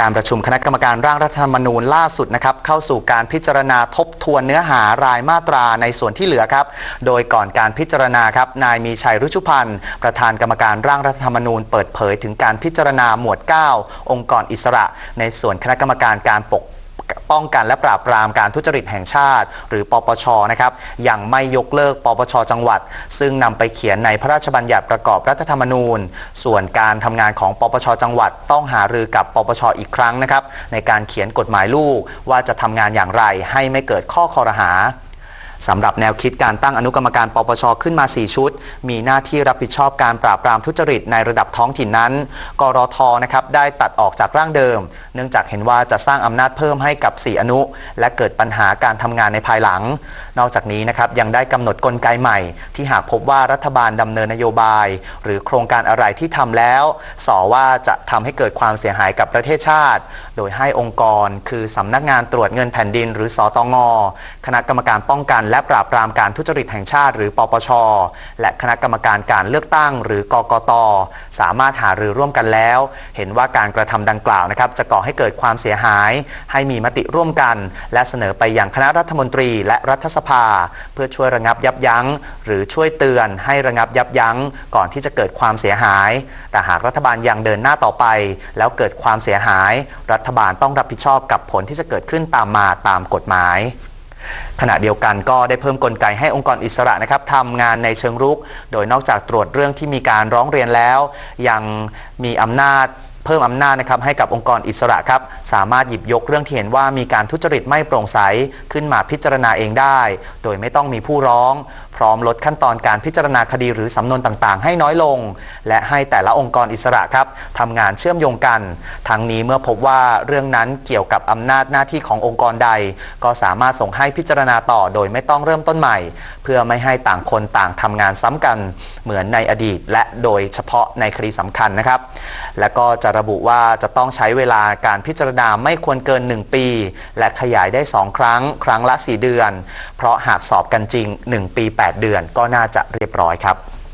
การประชุมคณะกรรมการร่างรัฐธรรมนูญล่าสุดนะครับเข้าสู่การพิจารณาทบทวนเนื้อหารายมาตราในส่วนที่เหลือครับ โดยก่อนการพิจารณาครับนายมีชัยรุชุพันธ์ประธานกรรมการร่างรัฐธรรมนูญเปิดเผยถึงการพิจารณาหมวด 9 องค์กรอิสระ ในส่วนคณะกรรมการการปก ป้องกันและปราบปรามการทุจริตแห่งชาติ หรือปปชนะครับยังไม่ยกเลิกปปชจังหวัด ซึ่งนำไปเขียนในพระราชบัญญัติประกอบรัฐธรรมนูญ ส่วนการทำงานของปปชจังหวัด ต้องหารือกับปปชอีกครั้งนะครับในการเขียนกฎหมายลูกว่าจะทำงานอย่างไรให้ไม่เกิดข้อคอรหา สำหรับแนวคิดการตั้งอนุกรรมการปปชขึ้นมา 4 ชุด มีหน้าที่รับผิดชอบการปราบปรามทุจริตในระดับท้องถิ่นนั้น กรทนะครับได้ตัดออกจากร่างเดิม เนื่องจากเห็นว่าจะสร้างอำนาจเพิ่มให้กับ 4 อนุ และเกิดปัญหาการทำงานในภายหลัง นอกจากนี้นะครับยังได้กำหนดกลไกใหม่ ที่หากพบว่ารัฐบาลดำเนินนโยบาย หรือโครงการอะไรที่ทำแล้ว สอว่าจะทำให้เกิดความเสียหายกับประเทศชาติ โดยให้องค์กร คือสำนักงานตรวจเงินแผ่นดิน หรือสอตงคณะกรรมการป้องกันและปราบปรามการทุจริตแห่งชาติ หรือปปช และคณะกรรมการการเลือกตั้ง หรือกกต สามารถหารือร่วมกันแล้ว เห็นว่าการกระทำดังกล่าวนะครับจะก่อให้เกิดความเสียหาย ให้มีมติร่วมกัน และเสนอไปอยังคณะรัฐมนตรีและรัฐสภา เพื่อช่วยระงับยับยั้ง หรือช่วยเตือน ให้ระงับยับยั้ง ก่อนที่จะเกิดความเสียหาย แต่หากรัฐบาลยังเดินหน้าต่อไป แล้วเกิดความเสียหาย รัฐบาลต้องรับผิดชอบกับผลที่จะเกิดขึ้นตามมาตามกฎหมาย ขณะเดียวกันก็ได้เพิ่มกลไกให้องค์กรอิสระนะครับทำงานในเชิงรุก โดยนอกจากตรวจเรื่องที่มีการร้องเรียนแล้ว ยังมีอำนาจ เพิ่มอำนาจนะครับให้กับองค์กรอิสระครับสามารถหยิบยกเรื่องที่เห็นว่ามีการทุจริตไม่โปร่งใสขึ้นมาพิจารณาเองได้ โดยไม่ต้องมีผู้ร้อง พร้อมลดขั้นตอนการพิจารณาคดีหรือสำนวนต่างๆ ให้น้อยลง และให้แต่ละองค์กรอิสระครับทำงานเชื่อมโยงกัน ทั้งนี้เมื่อพบว่าเรื่องนั้นเกี่ยวกับอำนาจหน้าที่ขององค์กรใด ก็สามารถส่งให้พิจารณาต่อโดยไม่ต้องเริ่มต้นใหม่ เพื่อไม่ให้ต่างคนต่างทำงานซ้ำกัน เหมือนในอดีต และโดยเฉพาะในคดีสำคัญนะครับ และก็จะระบุว่าจะต้องใช้เวลาการพิจารณาไม่ควรเกิน 1 ปี และขยายได้ 2 ครั้ง ครั้งละ 4 เดือน เพราะหากสอบกันจริง 1 ปี 8 เดือนก็น่าจะเรียบร้อยครับ